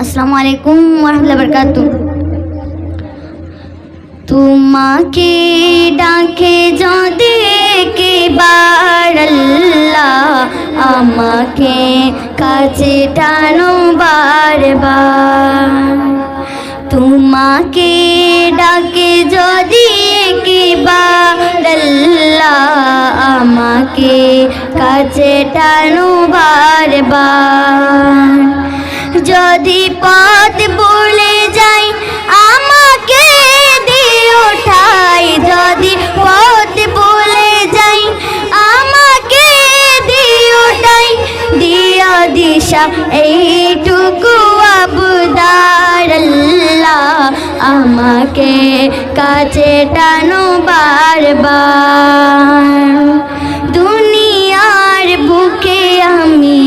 আসসালামু আলাইকুম ওরহমতুল্লাহ বরকাত তোমাকে ডাকে যদি কে আল্লাহ আমাকে কাছে টানো বারবার। তোমাকে ডাকে যদি কে আল্লাহ আমাকে কাছে টানো বারবার। যদি পথ বলে যাই, আমাকে দিও ঠাই। যদি পথ বলে যাই, আমাকে দিও ঠাই। দিও দিশা, এইটুকু আবদার আমাকে কাছে টানো বারবার। দুনিয়ার বুকে আমি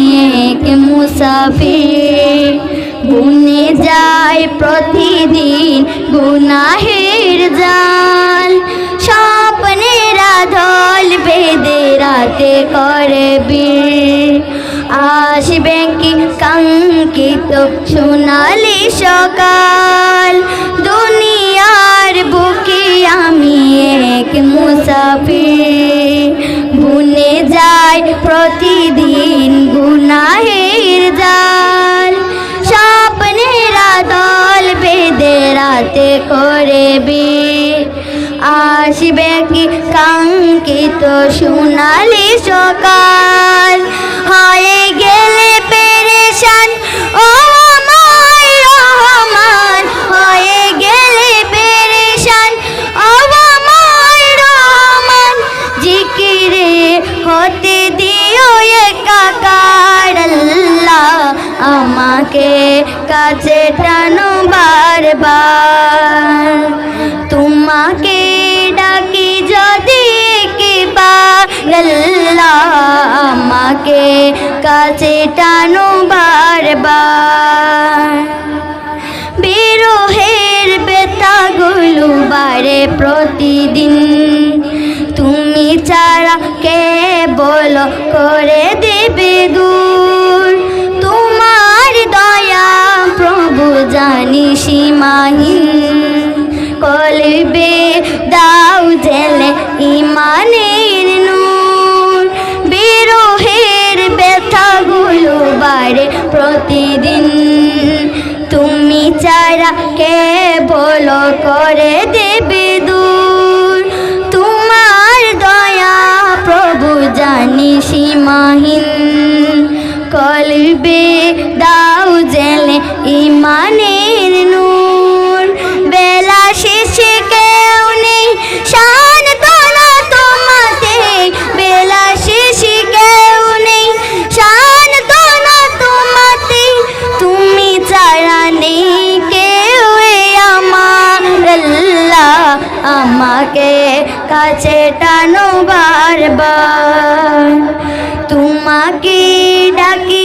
এক মুসাফির। প্রতিদিন গুনাহের জাল স্বপ্নেরা ধল বেদে রাতে করে আসবে কি কাঙ্কিত সোনালি সকাল। করে বীর আসবে কি কাঙ্কিত সোনালি সকাল? হয়ে গেলে পেরেশান, ও আমার রহমান। হয়ে গেলে পেরেশান, ও রহমান। জিকিরে হতে দিও একাকার আমাকে কাছে টানো বারবার। তোমাকে ডাকি যদি আল্লাহ। আমাকে কাছে টানো বারবার। বিরহের বেতাগুলো বারে প্রতিদিন বলো করে দেবে দূর। তোমার দয়া, প্রভু জানি সীমাহীন। কলবে দাও জেলে ইমানের নূর। বিরহের ব্যথাগুলো বাড়ে প্রতিদিন। তুমি চারা কে বলো করে দেবে দূর? কলবে দাও জেলে ইমানের নূর। বেলা শেষে কেউ নেই, শান তোলা তোমাতে। বেলা শেষে কেউ নেই, শান তোলা তোমাতে। তুমি ছাড়া নেই, কেউ আমার আল্লাহ আমাকে কাছে টানো বারবার। তোমাকে ডাকি